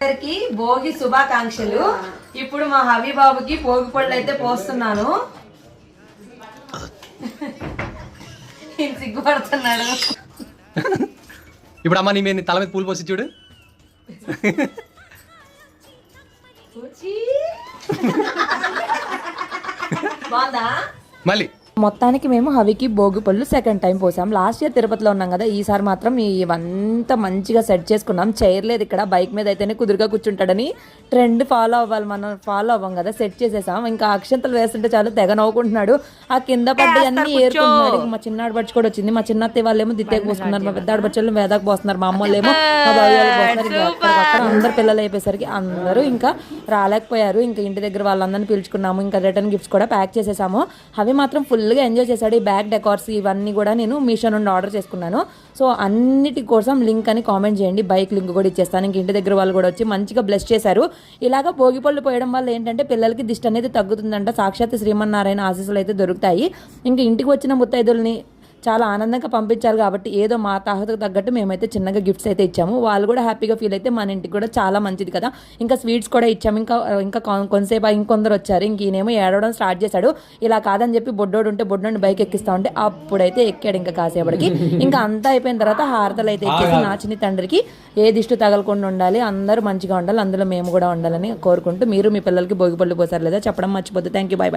అందరికి భోగి శుభాకాంక్షలు. ఇప్పుడు మా హవి బాబుకి భోగి పళ్ళు అయితే పోస్తున్నాను. సిగ్గుపడుతున్నాడు? ఇప్పుడు అమ్మ నీ మీద తల మీద పూలు పోసి చూడు. బాగుందా? మళ్ళీ. మొత్తానికి మేము హవికి భోగి పళ్ళు సెకండ్ టైం పోసాం. లాస్ట్ ఇయర్ తిరుపతిలో ఉన్నాం కదా ఈసారి మాత్రం ఇవంతా మంచిగా సెట్ చేసుకున్నాం. చైర్ లేదు ఇక్కడ బైక్ మీద అయితేనే కుదురుగా కూర్చుంటాడని ట్రెండ్ ఫాలో అవ్వాలి మనం ఫాలో అవ్వం కదా సెట్ చేసేసాం. ఇంకా అక్షంతలు వేస్తుంటే చాలు తెగ నవ్వుకుంటున్నాడు. ఆ కింద పడ్డ అన్ని ఏరుకుంటున్నాడు. మా చిన్న ఆడబడ్చి కూడా వచ్చింది. మా చిన్న వాళ్ళేమో దిత్తేకి పోస్తున్నారు మా పెద్ద ఆడబడ్చి వాళ్ళు వేదాకు పోస్తున్నారు. మా అమ్మ వాళ్ళేమో మా బావి వాళ్ళకి పోస్తున్నారు ఇంకా అక్కడికక్కడ అందరు పిల్లలు అయిపోయేసరికి అందరూ ఇంకా రాలేకపోయారు. ఇంకా ఇంటి దగ్గర వాళ్ళందరినీ పిలుచుకున్నాము. ఇంకా రిటర్న్ గిఫ్ట్స్ కూడా ప్యాక్ చేసేసాము. అవి మాత్రం ఫుల్గా ఎంజాయ్ చేశాడు. ఈ బ్యాగ్ డెకార్స్ ఇవన్నీ కూడా నేను మీషో నుండి ఆర్డర్ చేసుకున్నాను. సో అన్నిటి కోసం లింక్ అని కామెంట్ చేయండి. బైక్ లింక్ కూడా ఇచ్చేస్తాను. ఇంక ఇంటి దగ్గర వాళ్ళు కూడా వచ్చి మంచిగా బ్లెస్ చేశారు. ఇలాగ భోగి పళ్ళు పోయడం వల్ల ఏంటంటే పిల్లలకి దిష్టి అనేది తగ్గుతుందంట. సాక్షాత్ శ్రీమన్నారాయణ ఆశీస్సులు అయితే దొరుకుతాయి. ఇంకా ఇంటికి వచ్చిన ముత్తైదుల్ని చాలా ఆనందంగా పంపించాలి కాబట్టి ఏదో మా తాహతకు తగ్గట్టు మేమైతే చిన్నగా గిఫ్ట్స్ అయితే ఇచ్చాము. వాళ్ళు కూడా హ్యాపీగా ఫీల్ అయితే మన ఇంటికి కూడా చాలా మంచిది కదా. ఇంకా స్వీట్స్ కూడా ఇచ్చాము. ఇంకా ఇంకా కొంతసేపు ఇంకొందరు వచ్చారు. ఇంక ఈయనేమో ఏడవడం స్టార్ట్ చేశాడు. ఇలా కాదని చెప్పి బొడ్డోడు ఉంటే బొడ్డోని బైక్ ఎక్కిస్తా ఉంటే అప్పుడైతే ఎక్కాడు ఇంకా కాసేపటికి. ఇంకా అంతా అయిపోయిన తర్వాత హారతలు అయితే ఎక్కేసి నా చిన్ని తండ్రికి ఏ దిష్టి తగలకుండా ఉండాలి అందరూ మంచిగా ఉండాలి అందులో మేము కూడా ఉండాలని కోరుకుంటూ మీరు మీ పిల్లలకి భోగిపళ్ళు పోసారు లేదా చెప్పడం మర్చిపోద్దు. Thank you by by